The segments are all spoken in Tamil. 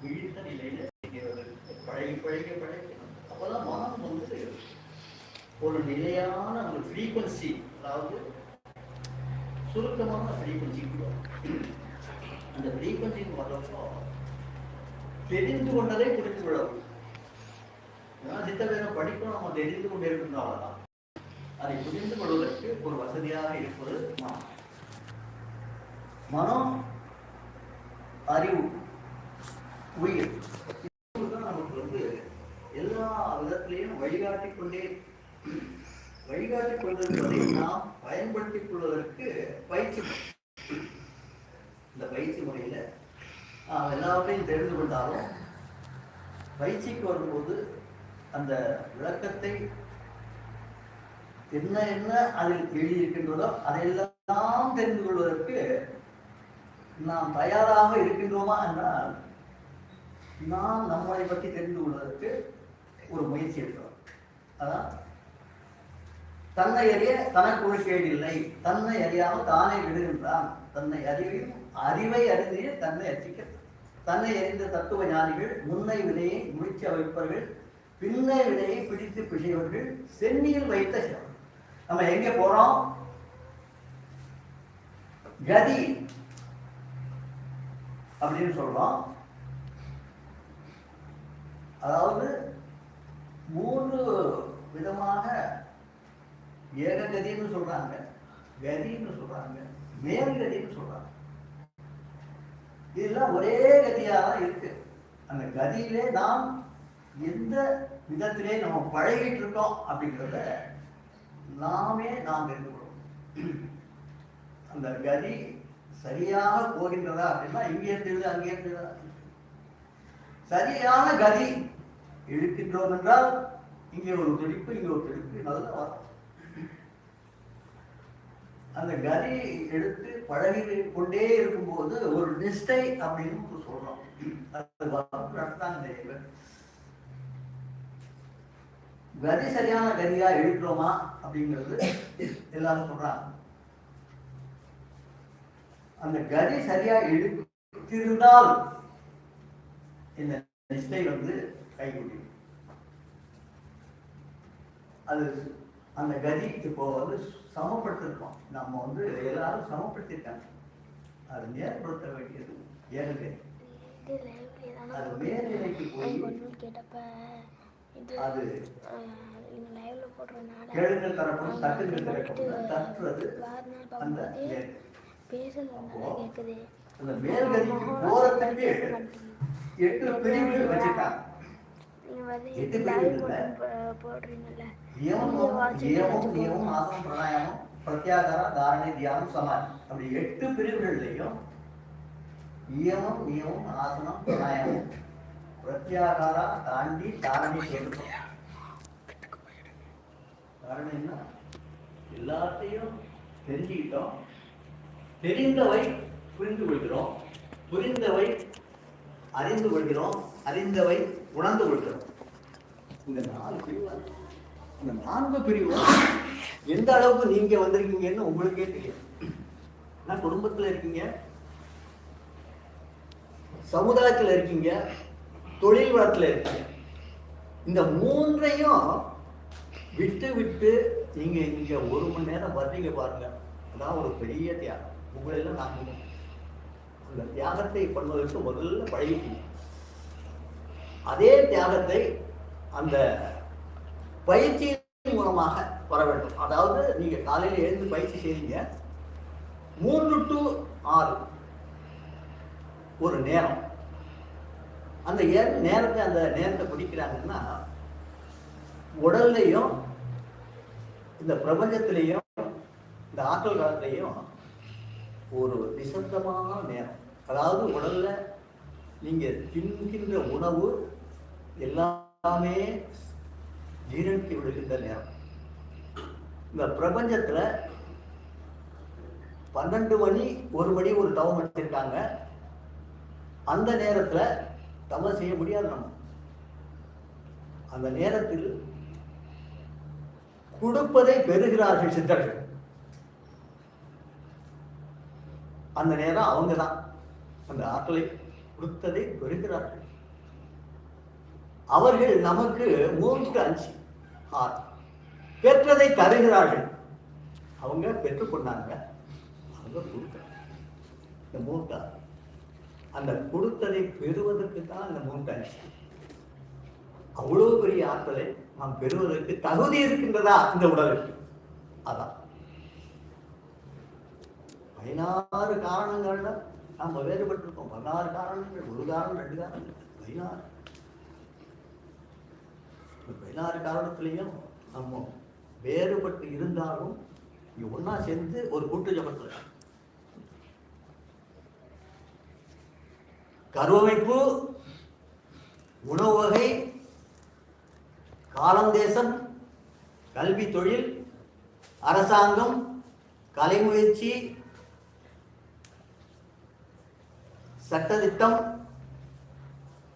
விழித்த நிலையில பழகி பழகி பழகி அப்பதான் மனம் வந்து ஒரு நிலையான ஒரு ஃப்ரீக்வன்சி அதாவது சுருக்கமான ஃப்ரீக்வன்சிக்கு வரும் அந்த ஃப்ரீக்வன்சிக்கு வரப்போ தெரிந்து கொண்டதை புரிந்து கொள்ளவும் ஏன்னா சித்த வேதம் படிக்கணும் நம்ம தெரிந்து கொண்டே அவ்வளோதான் அதை புரிந்து கொள்வதற்கு ஒரு வசதியாக இருப்பது மனம் மனம் அறிவு உயிர் இதுதான் நமக்கு வந்து எல்லா விதத்திலையும் வழிகாட்டி கொண்டே வழிகாட்டிக் கொண்டிருப்பதை நாம் பயன்படுத்திக் கொள்வதற்கு பயிற்சி இந்த பயிற்சி முறையில நாம் எல்லாவற்றையும் தெரிந்து கொண்டாலும் பயிற்சிக்கு வரும்போது அந்த விளக்கத்தை என்ன என்ன அதில் எழுதியிருக்கின்றதோ அதையெல்லாம் தெரிந்து கொள்வதற்கு நாம் தயாராக இருக்கின்றோமா என்றால் நாம் நம்மளை பற்றி தெரிந்து கொள்வதற்கு ஒரு முயற்சி எடுக்கிறோம். அதான் தன்னை அறிய தனக்கு ஒரு இல்லை. தன்னை அறியாமல் தானே விடுகின்றான் தன்னை அறிவையும் அறிவை அறிந்தே தன்னை அச்சிக்கிறது தன்னை அறிந்த தத்துவ ஞானிகள் முன்னை வினையை முடிச்ச வைப்பவர்கள் பின்னை வினையை பிடித்து பிழையவர்கள் சென்னியில் வைத்த சிவம் நம்ம எங்க போறோம்? கதி அப்படின்னு சொல்றோம். அதாவது மூன்று விதமாக ஏககதின்னு சொல்றாங்க கதின்னு சொல்றாங்க மேல்கதின்னு சொல்றாங்க. இதெல்லாம் ஒரே கதியாக தான் இருக்கு. அந்த கதியிலே நாம் எந்த விதத்திலே நம்ம பழகிட்டு இருக்கோம் அப்படிங்கிறத நாமே நாம் தெரிந்து கொள்வோம். அந்த கதி சரியாக போகின்றதா அப்படின்னா இங்கே தெரியுது அங்கே தெரியுதா சரியான கதி இழுக்கின்றோம் என்றால் இங்கே ஒரு துடிப்பு இங்கே ஒரு துடிப்பு நல்லா வரும் அந்த கதி எடுத்து பழகி கொண்டே இருக்கும்போது ஒரு நிஷ்டை அப்படின்னு சொல்றோம். கதி சரியான கதியா எடுக்கிறோமா அப்படிங்கிறது எல்லாரும் சொல்றாங்க. அந்த கதி சரியா எடுத்திருந்தால் இந்த நிஷ்டை வந்து கைகூடி அது அந்த கதி இப்போ வந்து சமப்படுத்திருக்கோம். நம்ம வந்து எல்லாரும் சமப்படுத்திருக்காங்க. அது நேர்படுத்த வேண்டியது. ஏழுகை அது மேல்நிலைக்கு போய் அது கேளுங்கள் தரப்படும் தட்டுங்கள் திறக்கப்படும் தட்டுறது அந்த அந்த மேல்கதிக்கு போறதுக்கு எட்டு பிரிவுகள் வந்து எட்டு நியமம். ஆசனம் பிராணாயாமம் பிரத்யாகாரா தாரணை தியானம் சமாதி. அப்படி எட்டு பிரிவுகள்லையும் நியமம் நியமம் ஆசனம் பிராணாயாமம் பிரத்யாகாரா தாண்டி தாரணை காரணம் என்ன? எல்லாத்தையும் தெரிஞ்சுக்கிட்டோம். தெரிந்தவை புரிந்து கொள்கிறோம். புரிந்தவை அறிந்து கொள்கிறோம் அறிந்தவை உணர்ந்து கொள்கிறோம். இந்த நாலு பிரிவு இந்த நான்கு பிரிவு எந்த அளவுக்கு நீங்க வந்திருக்கீங்கன்னு உங்களுக்கே தெரியும். நான் குடும்பத்துல இருக்கீங்க? சமுதாயத்துல இருக்கீங்க? தொழில் வளத்துல இருக்கீங்க? இந்த மூன்றையும் விட்டு விட்டு நீங்க இங்க ஒரு மணி நேரம் வர்றீங்க பாருங்க. அதான் ஒரு பெரிய தியாகம். உங்களெல்லாம் நான் அந்த தியாகத்தை பண்ணுவதற்கு முதல்ல பழகிக்கணும். அதே தியாகத்தை அந்த பயிற்சியின் மூலமாக வர வேண்டும். அதாவது நீங்க காலையில் எழுந்து பயிற்சி செய்றீங்க. மூன்று டு ஆறு ஒரு நேரம். அந்த நேரத்தை அந்த நேரத்தை பிடிக்கிறாங்கன்னா உடல்லையும் இந்த பிரபஞ்சத்திலையும் இந்த ஆற்றல் காலத்திலையும் ஒரு நிசப்தமான நேரம். அதாவது உடல்ல நீங்க தின்கின்ற உணவு எல்லாமே ஜீரணித்து விடுகின்ற நேரம். இந்த பிரபஞ்சத்துல பன்னெண்டு மணி ஒரு மணி ஒரு தவம் வச்சிருக்காங்க. அந்த நேரத்துல தவம் செய்ய முடியாது நம்ம. அந்த நேரத்தில் கொடுப்பதை பெறுகிறார்கள் சித்தர்கள். அந்த நேரம் அவங்க தான் அந்த ஆற்றலை கொடுத்ததை பெறுகிறார்கள். அவர்கள் நமக்கு மூன்று அஞ்சு ஆறு பெற்றதை தருகிறார்கள். அவங்க பெற்றுக்கொண்டாங்க அவங்க கொடுத்தாங்க. இந்த மூட்டா அந்த கொடுத்ததை பெறுவதற்கு தான் அந்த மூன்று அஞ்சு. அவ்வளவு பெரிய ஆற்றலை நாம் பெறுவதற்கு தகுதி இருக்கின்றதா இந்த உடலுக்கு? அதான். பதினாறு காரணங்கள்ல நம்ம வேறுபட்டிருக்கோம். பதினாறு காரணங்கள் ஒரு காரணம் ரெண்டு காரணம் பதினாறு. பதினாறு காரணத்திலையும் நம்ம வேறுபட்டு இருந்தாலும் இங்க ஒண்ணா சேர்ந்து ஒரு கூட்டு ஜபத்துல. கருவமைப்பு உணவு வகை காலந்தேசம் கல்வி தொழில் அரசாங்கம் கலை முயற்சி சட்டதிட்டம்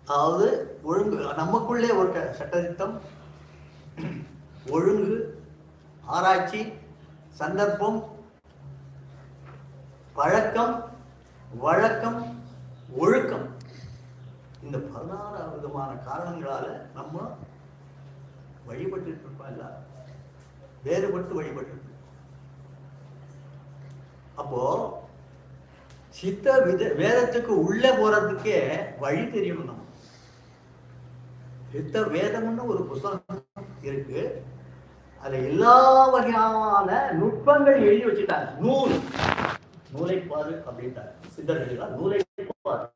அதாவது ஒழுங்கு நமக்குள்ளே ஒரு க- சட்டதிட்டம் ஒழுங்கு ஆராய்ச்சி சந்தர்ப்பம் பழக்கம் வழக்கம் ஒழுக்கம். இந்த பதினாறு விதமான காரணங்களால நம்ம வழிபட்டு இருக்கோம் வேறுபட்டு வழிபட்டு அப்போ சித்த வித வேதத்துக்கு உள்ள போறதுக்கே வழி தெரியணும் நம்ம. சித்த வேதம்னு ஒரு புத்தகம் இருக்கு. அதுல எல்லா வகையான நுட்பங்கள் எழுதி வச்சுட்டாங்க. நூல். நூலை பாரு அப்படின்ட்டாங்க. சித்தர்கள் நூலை பாரு.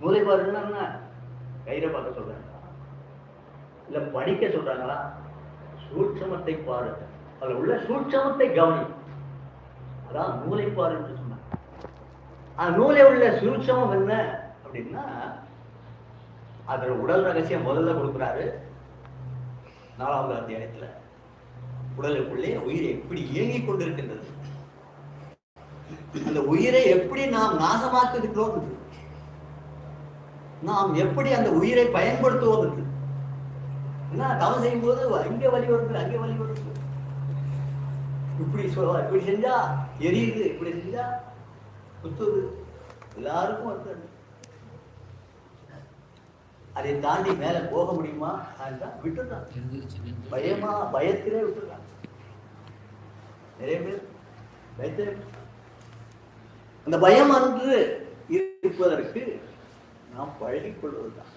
நூலை பாருன்னா என்ன? கயிறை பார்க்க சொல்றாங்க. இல்ல படிக்க சொல்றாங்களா? சூட்சமத்தை பாரு. அதுல உள்ள சூட்சமத்தை கவனி. அதான் நூலை பாரு என்று சொன்னாங்க அந்த நூலை உள்ள சுருட்சமும் என்ன அப்படின்னா அதுல உடல் ரகசியம் முதல்ல கொடுக்குறாரு நாலாவது அத்தியாயத்துல. உடலுக்குள்ளே உயிரை எப்படி இயங்கிக் கொண்டிருக்கின்றது? அந்த உயிரை எப்படி நாம் நாசமாக்குகின்றோம்? என்று. நாம் எப்படி அந்த உயிரை பயன்படுத்துவோம்? என்று என்ன தவம் செய்யும் போது அங்கே வலி வருது அங்கே வலி வருது இப்படி சொல்லுவா இப்படி செஞ்சா எரியுது இப்படி செஞ்சா குத்துது. எல்லாருக்கும் வருது அதை. தாண்டி மேல போக முடியுமா? அதுதான் விட்டுட்டான். பயமா பயத்திலே விட்டுறாங்க நிறைய பேர் பயத்திலே. அந்த பயம் அன்று இருப்பதற்கு நாம் பழகிக் கொள்வதுதான்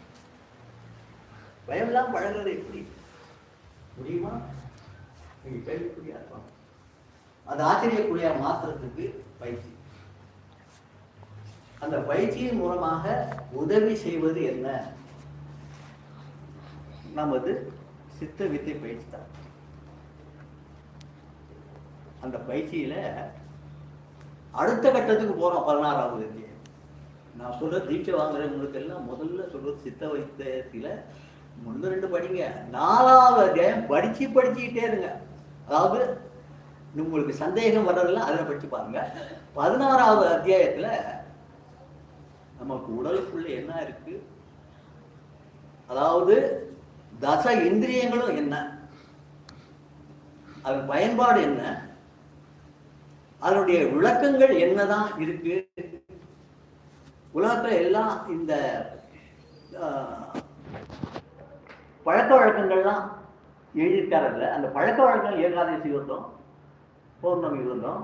பயம்லாம் பழகிறது எப்படி? முடியுமா? நீங்க கேள்விக்குரிய அர்த்தம் அந்த ஆச்சரியக்குரிய மாத்திரத்துக்கு பயிற்சி. அந்த பயிற்சியின் மூலமாக உதவி செய்வது என்ன? நமது சித்த வித்தை பயிற்சி தான் அந்த பயிற்சியில அடுத்த கட்டத்துக்கு போறோம் பதினாறாவது அத்தியாயம். நான் சொல்ற தீட்சை வாங்குறவங்களுக்கு எல்லாம் முதல்ல சொல்றது சித்த வைத்தியத்துல ஒன்று ரெண்டு படிங்க. நாலாவது அத்தியாயம் படிச்சு படிச்சுக்கிட்டே இருங்க. அதாவது உங்களுக்கு சந்தேகம் வர்றதெல்லாம் அதில் படிச்சு பாருங்க. பதினாறாவது அத்தியாயத்துல நமக்கு உடலுக்குள்ள என்ன இருக்கு? அதாவது தச இந்திரியங்களும் என்ன? அதன் பயன்பாடு என்ன? அதனுடைய விளக்கங்கள் என்னதான் இருக்கு? உலகத்துல எல்லாம் இந்த பழக்க வழக்கங்கள்லாம் எழுதியிருக்காருல்ல. அந்த பழக்க வழக்கங்கள் ஏகாதசி விரதம் பௌர்ணமி விரதம்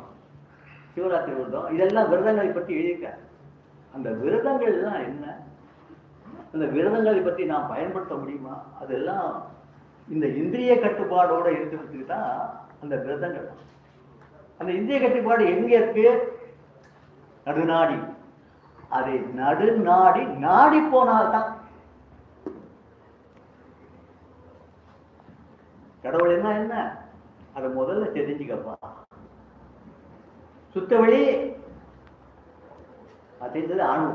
சிவராத்திரி விரதம் இதெல்லாம் விரதங்களை பற்றி எழுதியிருக்காரு. அந்த விரதங்கள்லாம் என்ன? அந்த விரதங்களை பற்றி நாம் பயன்படுத்த முடியுமா? அதெல்லாம் இந்த இந்திரிய கட்டுப்பாடோட இருக்கிறதுக்கு தான் அந்த விரதங்கள். அந்த இந்திய கட்டுப்பாடு எங்க இருக்கு? நடுநாடி. அதை நடுநாடி நாடி போனால்தான். கடவுள் என்ன என்ன? அதை முதல்ல தெரிஞ்சுக்கப்பா. சுத்த வழி அப்படின்றது அணு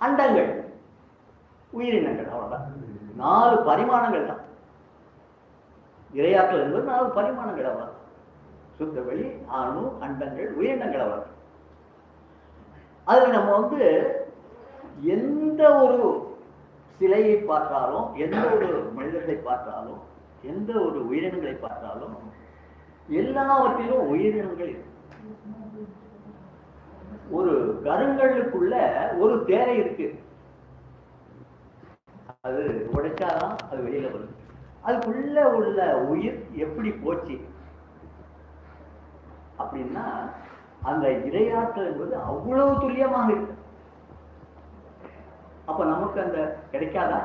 அண்டங்கள் உயிரினங்கள் அவ்வளோதான் நாலு பரிமாணங்கள் தான். இரையாற்றல் என்பது நாலு பரிமாணங்கள் அவ்வளோ சுத்த வெளி அணு அண்டங்கள் உயிரினங்கள் அவ்வளோ அதில் நம்ம வந்து எந்த ஒரு சிலையை பார்த்தாலும் எந்த ஒரு மனிதர்களை பார்த்தாலும் எந்த ஒரு உயிரினங்களை பார்த்தாலும் எல்லாவற்றிலும் உயிரினங்கள் இருக்கு. ஒரு கருங்கல்லுக்குள்ள ஒரு தேரை இருக்கு. அது உடைச்சாதான் அது வெளியில வரும். அதுக்குள்ள உள்ள உயிர் எப்படி போச்சு? அப்படின்னா அந்த இரையாற்றல் என்பது அவ்வளவு துல்லியமாக இருக்கு. அப்ப நமக்கு அந்த கிடைக்காதா?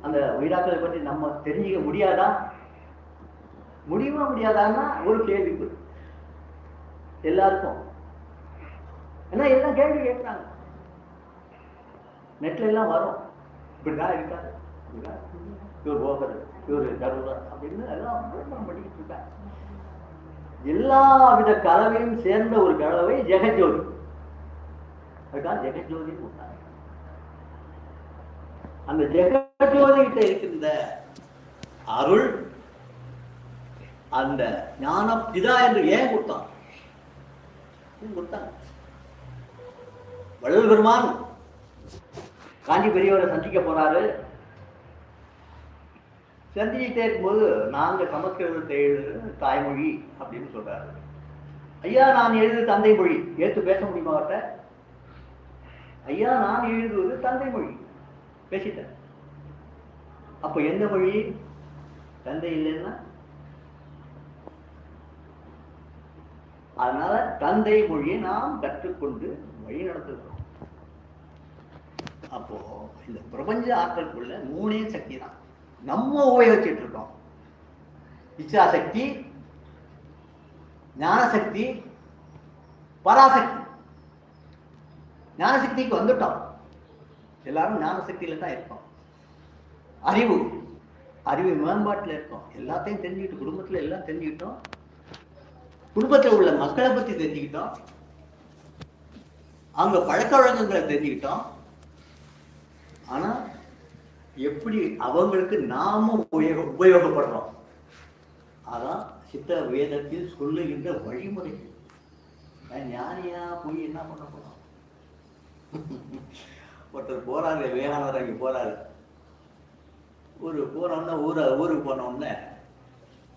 அந்த உயிராற்றலை பற்றி நம்ம தெரிஞ்சுக்க முடியாதா? முடியுமா முடியாதான்னா ஒரு கேள்வி. எல்லாருக்கும் ஏன்னா எல்லாம் கேள்வி கேட்குறாங்க. நெட்ல எல்லாம் வரும். இப்படிதான் இருக்காரு. இவர் போகர் இவர் கருவர் அப்படின்னு எல்லாம் விளம்பரம் பண்ணிக்கிட்டு இருக்காங்க எல்லா வித கலவையும் சேர்ந்த ஒரு கலவை ஜெகஜோதி. அதுதான் ஜெகஜோதி அந்த ஜெகஜோதி கிட்ட இருக்கின்ற அருள் அந்த ஞானம் இதா என்று ஏன் கொடுத்தான்? கொடுத்தாங்க வள்ளல் பெருமான். காஞ்சி பெரியவரை சந்திக்க போறாரு. சந்திச்சுட்டே இருக்கும்போது நாங்கள் சமஸ்கிருதத்தை எழுது தாய்மொழி அப்படின்னு சொல்றாரு. ஐயா நான் எழுது தந்தை மொழி. ஏத்து பேச முடியுமா அவர்கிட்ட? ஐயா நான் எழுதுவது தந்தை மொழி. பேசிட்டேன். அப்ப எந்த மொழி? தந்தை இல்லைன்னா? அதனால தந்தை மொழியை நாம் கற்றுக்கொண்டு வழி நடத்துகிறோம் அப்போ இந்த பிரபஞ்ச ஆற்றலுக்குள்ள மூணே சக்தி தான். நம்ம உபயோகிச்சுட்டு இருக்கோம். இச்சாசக்தி ஞானசக்தி பராசக்தி. ஞானசக்திக்கு வந்துட்டோம். எல்லாரும் ஞானசக்தியில தான் இருக்கோம். அறிவு அறிவு மேம்பாட்டில் இருக்கோம். எல்லாத்தையும் தெரிஞ்சுக்கிட்டு குடும்பத்துல எல்லாம் தெரிஞ்சுக்கிட்டோம். குடும்பத்தில் உள்ள மக்களை பத்தி தெரிஞ்சுக்கிட்டோம். அங்கே பழக்க வழக்கங்களை தெரிஞ்சுக்கிட்டோம். ஆனா எப்படி அவங்களுக்கு நாம உபயோக உபயோகப்படுறோம்? அதான் சித்த வேதத்தில் சொல்லுகின்ற வழிமுறை ஞானியா போய் என்ன பண்ண போறோம்? ஒருத்தர் போறாரு விவேகானந்தர் அங்கே போறாரு. ஒரு போனோம்னா ஊரை ஊருக்கு போனோம்னா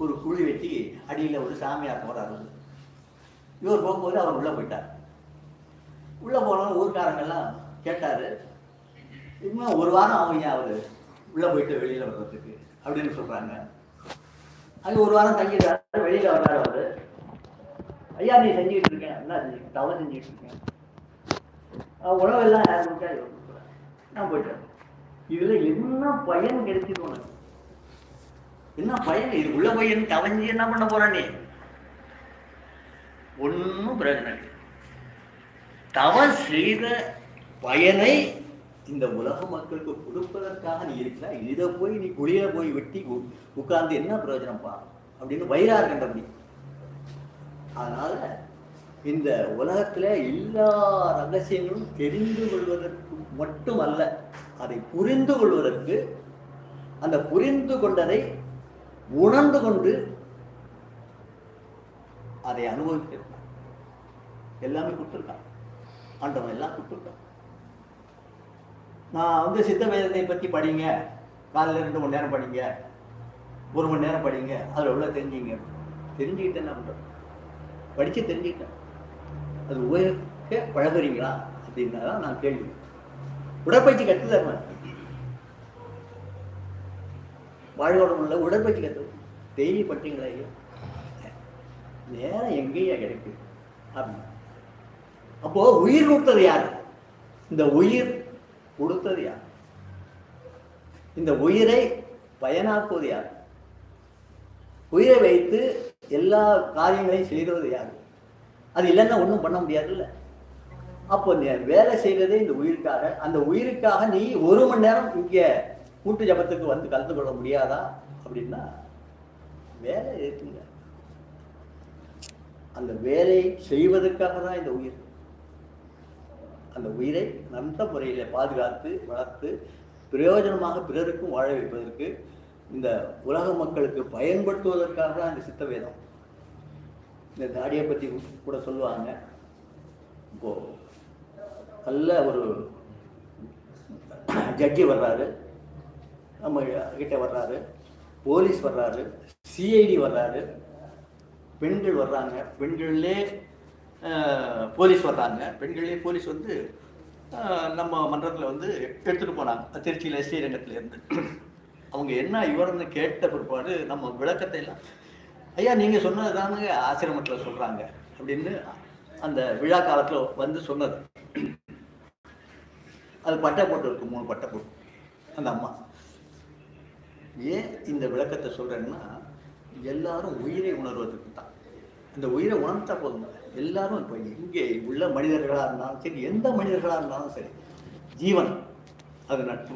ஒரு குழி வெட்டி அடியில் ஒரு சாமியார் போறாரு. இவர் போகும்போது அவர் உள்ள போயிட்டார். உள்ளே போனோம் ஊர்க்காரங்கெல்லாம் கேட்டாரு இன்னும் ஒரு வாரம் ஆகுங்க அவர்? உள்ளே போயிட்டு வெளியில் வர்றதுக்கு அப்படின்னு சொல்கிறாங்க அங்கே ஒரு வாரம் தங்கிடுறாரு வெளியில் வர்றாரு அவர். ஐயா நீ செஞ்சுக்கிட்டு இருக்கேன் என்ன செஞ்சு தவறு செஞ்சுக்கிட்டு இருக்கேன் உணவெல்லாம் யார் கொடுத்தா நான் போயிட்டேன். இதில் என்ன பயன் கிடைச்சது உனக்கு? என்ன பயன்? இது உள்ள பையன் கவஞ்சி என்ன பண்ண போறானே ஒன்றும் பிரயோஜனம் இல்லை. தவம் செய்த பயனை இந்த உலக மக்களுக்கு கொடுப்பதற்காக நீ இருக்கிற இதை போய் நீ குளிர போய் வெட்டி உட்கார்ந்து என்ன பிரயோஜனம் பா? அப்படின்னு வயிறார் கண்டபடி. அதனால இந்த உலகத்துல எல்லா ரகசியங்களும் தெரிந்து கொள்வதற்கு மட்டுமல்ல அதை புரிந்து கொள்வதற்கு அந்த புரிந்து கொண்டதை உணர்ந்து கொண்டு அதை அனுபவித்திருக்கான் எல்லாமே கொடுத்துருக்கான் ஆண்டவன் எல்லாம் கொடுத்துருக்கான் நான் வந்து சித்த வேதத்தை பற்றி படிங்க. காலையில் ரெண்டு மணி நேரம் படிங்க. ஒரு மணி நேரம் படிங்க. அதில் உள்ள தெரிஞ்சுங்க? தெரிஞ்சுக்கிட்டு என்ன பண்ணுறோம் படித்து தெரிஞ்சுக்கிட்டேன். அது உபயோகிக்க பழகுறீங்களா? அப்படின்னா தான் நான் கேள்வி. உடற்பயிற்சி கற்றுதர்ம வாழ்வாடமுள்ள உடற்பயிற்சி கற்று டெய்லி பட்டீங்களா ஐயா? நேரம் எங்கேயா கிடைக்குது. அப்படின்னு. அப்போ உயிர் கொடுத்தது யார்? இந்த உயிர் கொடுத்தது யார்? இந்த உயிரை பயனாக்குவது யார்? உயிரை வைத்து எல்லா காரியங்களையும் செய்வது யார்? அது இல்லைன்னா ஒன்றும் பண்ண முடியாதுல்ல. அப்போ நீ வேலை செய்வதே இந்த உயிருக்காக. அந்த உயிருக்காக நீ ஒரு மணி நேரம் இங்கே கூட்டு ஜபத்துக்கு வந்து கலந்து கொள்ள முடியாதா? அப்படின்னா வேலை இருக்குங்க. அந்த வேலையை செய்வதற்காக தான் இந்த உயிர். அந்த உயிரை நல்ல முறையில் பாதுகாத்து வளர்த்து பிரயோஜனமாக பிறருக்கும் வாழ வைப்பதற்கு இந்த உலக மக்களுக்கு பயன்படுத்துவதற்காக தான் இந்த சித்த வேதம். இந்த தாடியை பற்றி கூட சொல்லுவாங்க. இப்போ நல்ல ஒரு ஜட்ஜி வர்றாரு. நம்ம கிட்ட வர்றாரு. போலீஸ் வர்றாரு. சிஐடி வர்றாரு. பெண்கள் வர்றாங்க. பெண்கள்லே போலீஸ் வர்றாங்க. பெண்களே போலீஸ் வந்து நம்ம மன்றத்தில் வந்து எடுத்துகிட்டு போனாங்க. திருச்சியில் ஸ்ரீரங்கத்துல இருந்து. அவங்க என்ன இவர்னு கேட்ட பிற்பாடு நம்ம விளக்கத்தை எல்லாம் ஐயா நீங்கள் சொன்னது தானுங்க ஆசிரமத்தில் சொல்கிறாங்க அப்படின்னு அந்த விழா காலத்தில் வந்து சொன்னது. அது பட்டை போட்டு இருக்கு மூணு பட்டை போட்டு. அந்த அம்மா ஏன் இந்த விளக்கத்தை சொல்கிறேன்னா எல்லாரும் உயிரை உணர்வதற்கு தான். இந்த உயிரை உணர்ந்தா போதுங்க. எல்லாரும் இப்போ இங்கே உள்ள மனிதர்களாக இருந்தாலும் சரி எந்த மனிதர்களாக இருந்தாலும் சரி ஜீவன் அது நட்பு.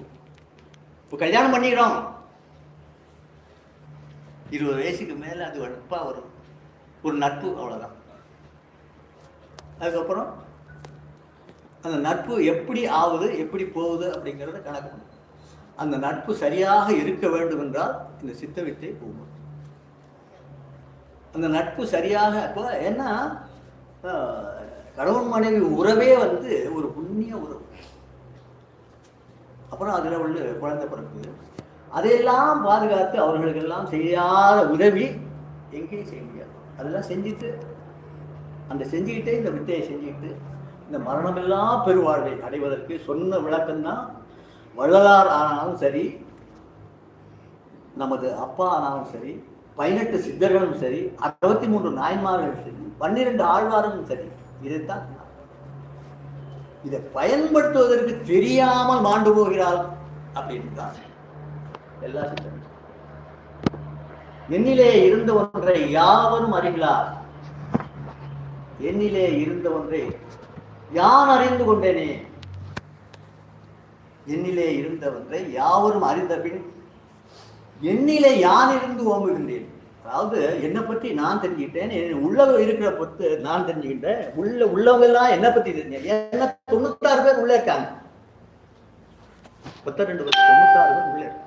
இப்போ கல்யாணம் பண்ணிக்கிறோம். இருபது வயசுக்கு மேலே அது நட்பாக வரும். ஒரு நட்பு அவ்வளோதான் அதுக்கப்புறம் அந்த நட்பு எப்படி ஆகுது எப்படி போகுது அப்படிங்கிறத கணக்கு பண்ணும். அந்த நட்பு சரியாக இருக்க வேண்டும் என்றால் இந்த சித்த வித்தை போகும். அந்த நட்பு சரியாக இப்போ ஏன்னா கணவன் மனைவி உறவே வந்து ஒரு புண்ணிய உறவு. அப்புறம் அதில் உள்ள குழந்தை பிறப்பு. அதையெல்லாம் பாதுகாத்து அவர்களுக்கெல்லாம் செய்யாத உதவி எங்கேயும் செய்ய முடியாது. அதெல்லாம் செஞ்சுட்டு அந்த செஞ்சுக்கிட்டே இந்த வித்தையை செஞ்சுக்கிட்டு இந்த மரணமில்லா பெருவாழ்வை அடைவதற்கு சொன்ன விளக்கம்தான் வள்ளலார் ஆனாலும் சரி நமது அப்பா ஆனாலும் சரி பதினெட்டு சித்தர்களும் சரி அறுபத்தி மூன்று நாயன்மார்களும் சரி பன்னிரண்டு ஆழ்வாரும் சரி. இதைத்தான் இதை பயன்படுத்துவதற்கு தெரியாமல் மாண்டு போகிறாள் அப்படின்னு தான் என்னிலே இருந்த ஒன்றை யாவரும் அறிகிறார். என்னிலே இருந்த ஒன்றை யான் அறிந்து கொண்டேனே? என்னிலே இருந்த ஒன்றை யாவரும் அறிந்த பின் என்னிலே யான் இருந்து ஓம்புகின்றேன்? அதாவது என்னை பற்றி நான் தெரிஞ்சுக்கிட்டேன் உள்ள இருக்கிற பொறுத்து நான் தெரிஞ்சுக்கிட்டேன் உள்ள உள்ளவங்க எல்லாம் என்னை பத்தி தெரிஞ்சேன் என்ன தொண்ணூத்தாறு பேர் உள்ளே இருக்காங்க. பத்த ரெண்டு பத்து தொண்ணூத்தாறு பேர் உள்ளே இருக்காங்க.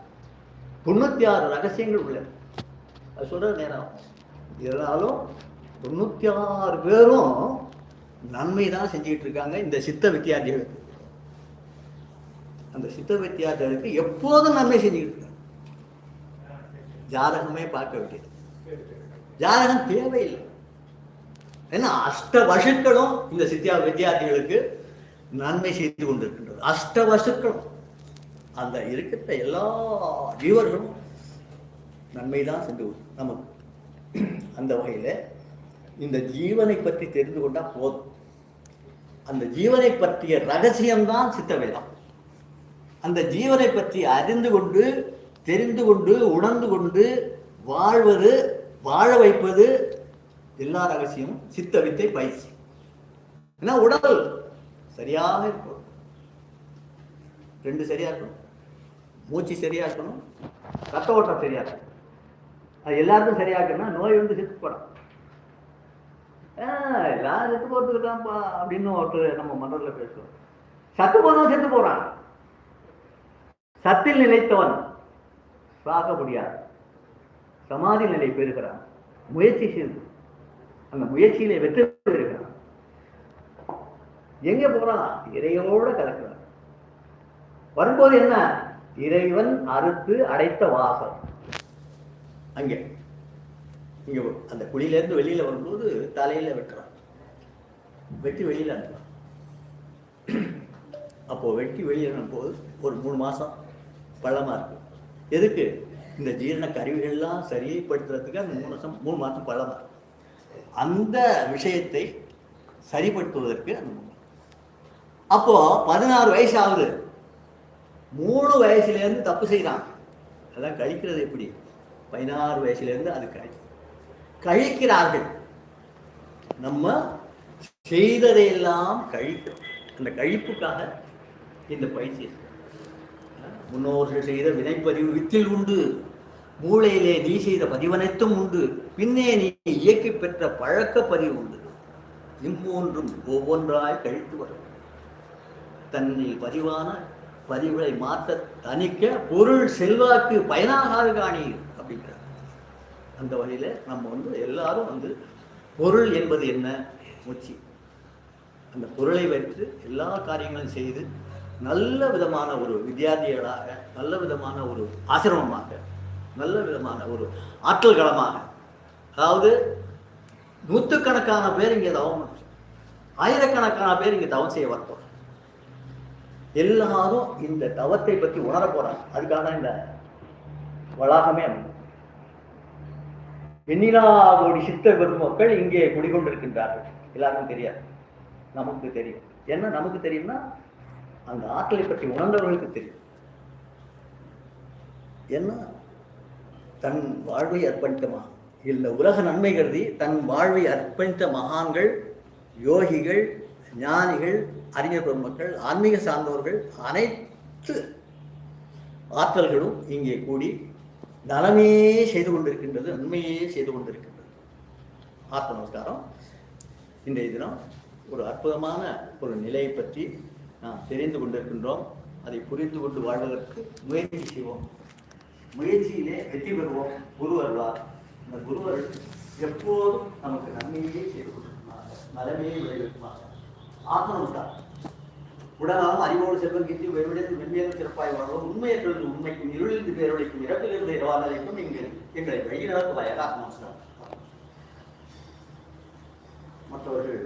தொண்ணூத்தி ஆறு ரகசியங்கள் உள்ளே அது சொல்ற நேரம் இருந்தாலும் தொண்ணூத்தி ஆறு பேரும் நன்மை தான் செஞ்சுக்கிட்டு இருக்காங்க இந்த சித்த வித்தியார்த்திகளுக்கு அந்த சித்த வித்தியார்த்திகளுக்கு எப்போதும் நன்மை செஞ்சுக்கிட்டு இருக்காங்க. ஜாதகமே பார்க்க வேண்டியது. ஜாதகம் தேவையில்லை. ஏன்னா அஷ்ட வசுக்களும் இந்த சித்தியா வித்தியார்த்திகளுக்கு நன்மை செய்து கொண்டிருக்கின்றது. அஷ்ட வசுக்களும். அந்த இருக்கிற எல்லா ஜீவர்களும் நன்மை தான் சென்று நமக்கு. அந்த வகையில் இந்த ஜீவனை பற்றி தெரிந்து கொண்டா போதும். அந்த ஜீவனை பற்றிய ரகசியம்தான் சித்தவேதம். அந்த ஜீவனை பற்றி அறிந்து கொண்டு தெரிந்து கொண்டு உணர்ந்து கொண்டு வாழ்வது வாழ வைப்பது எல்லா ரகசியமும் சித்த வித்தை பயிற்சி. ஏன்னா உடல் சரியாக இருக்கும் ரெண்டு சரியா இருக்கணும். மூச்சு சரியா இருக்கணும். ரத்த ஓட்டம் சரியா இருக்கணும். அது எல்லாருக்கும் சரியா இருக்கணும்னா நோய் வந்து செத்து போடும் ஆஹ் எல்லாரும் செத்து போறதுக்கு தான்ப்பா அப்படின்னு ஒருத்தர் நம்ம மன்றத்தில் பேசுவோம் சத்து போனவன் செத்து போறான். சத்தில் நிலைத்தவன் பார்க்க முடியாது. சமாதி நிலை பெறுகிறான். முயற்சி செய்து அந்த முயற்சியிலே வெற்றி பெறுகிறான். எங்க போறான்? இறையோட கலக்கிறான். வரும்போது என்ன? இறைவன் அறுத்து அடைத்த வாசல். அங்கே. இங்க அந்த குழியிலேருந்து வெளியில வரும்போது தலையில வெட்டுறான். வெட்டி வெளியில அனுப்புறான். அப்போ வெட்டி வெளியே போது ஒரு மூணு மாசம் பள்ளமா இருக்கு. எதுக்கு? இந்த ஜீரண கருவிகள்லாம் சரிப்படுத்துறதுக்கு அந்த மூணு வருஷம் மூணு மாதம் பழம். அந்த விஷயத்தை சரிப்படுத்துவதற்கு அந்த அப்போ பதினாறு வயசு ஆகுது. மூணு வயசுலேருந்து தப்பு செய்கிறான் அதெல்லாம் கழிக்கிறது எப்படி? பதினாறு வயசுலேருந்து அது கழி கழிக்கிறார்கள். நம்ம செய்ததையெல்லாம் கழிக்கிறோம். அந்த கழிப்புக்காக இந்த பயிற்சி முன்னோர்கள் செய்த வினைப்பதிவு வித்தில் உண்டு. மூளையிலே நீ செய்த பதிவனைத்தும் உண்டு. பின்னே நீ இயக்கி பெற்ற பழக்க பதிவு உண்டு. இம்மூன்றும் ஒவ்வொன்றாய் கழித்து வரும். தன்னில் பதிவான பதிவுகளை மாற்ற தணிக்க பொருள் செல்வாக்கு பயனாகாது காணீர் அப்படிங்கிறார். அந்த வகையில் நம்ம வந்து எல்லாரும் வந்து பொருள் என்பது என்ன? மூச்சு. அந்த பொருளை வைத்து எல்லா காரியங்களும் செய்து நல்ல விதமான ஒரு வித்தியார்த்திகளாக நல்ல விதமான ஒரு ஆசிரமமாக நல்ல விதமான ஒரு ஆற்றல் களமாக. அதாவது நூற்றுக்கணக்கான பேர் இங்கே தவம் ஆயிரக்கணக்கான பேர் இங்கே தவம் செய்ய வரப்போம் எல்லாரும் இந்த தவத்தை பற்றி உணர போறாங்க. அதுக்காக தான் இந்த வளாகமே எண்ணிலா கோடி சித்த பெருமக்கள் இங்கே குடிகொண்டிருக்கின்றார்கள். எல்லாருக்கும் தெரியாது. நமக்கு தெரியும். என்ன நமக்கு தெரியும்னா அந்த ஆற்றலை பற்றி உணர்ந்தவர்களுக்கு தெரியும். என்ன தன் வாழ்வை அர்ப்பணித்த மகான் இல்லை உலக நன்மை கருதி தன் வாழ்வை அர்ப்பணித்த மகான்கள் யோகிகள் ஞானிகள் அறிஞர் பெருமக்கள் ஆன்மீக சார்ந்தவர்கள் அனைத்து ஆற்றல்களும் இங்கே கூடி நலமே செய்து கொண்டிருக்கின்றது நன்மையே செய்து கொண்டிருக்கின்றது. ஆத்ம நமஸ்காரம். இன்றைய தினம் ஒரு அற்புதமான ஒரு நிலையை பற்றி நாம் தெரிந்து கொண்டிருக்கின்றோம். அதை புரிந்து கொண்டு வாழ்வதற்கு முயற்சி செய்வோம். முயற்சியிலே வெற்றி பெறுவோம். குரு வருவார் இந்த குருவர் எப்போதும் நமக்கு நன்மையே செய்து கொண்டிருக்கிறார் நலமே விளைவிக்குமார் ஆத்ம நமஸ்காரம் உடனாலும் அறிவோடு செல்வம் கீர்த்தி வெறுவிடத்தில் மென்மேலும் சிறப்பாய் வாழ்வோம். உண்மையற்றிருந்து உண்மைக்கும் இருளிலிருந்து பேரொழிக்கும் இறப்பிலிருந்து இரவாதலைக்கும் இங்கு எங்களை வழி நடத்துவாயாக ஆத்ம மற்றவர்கள்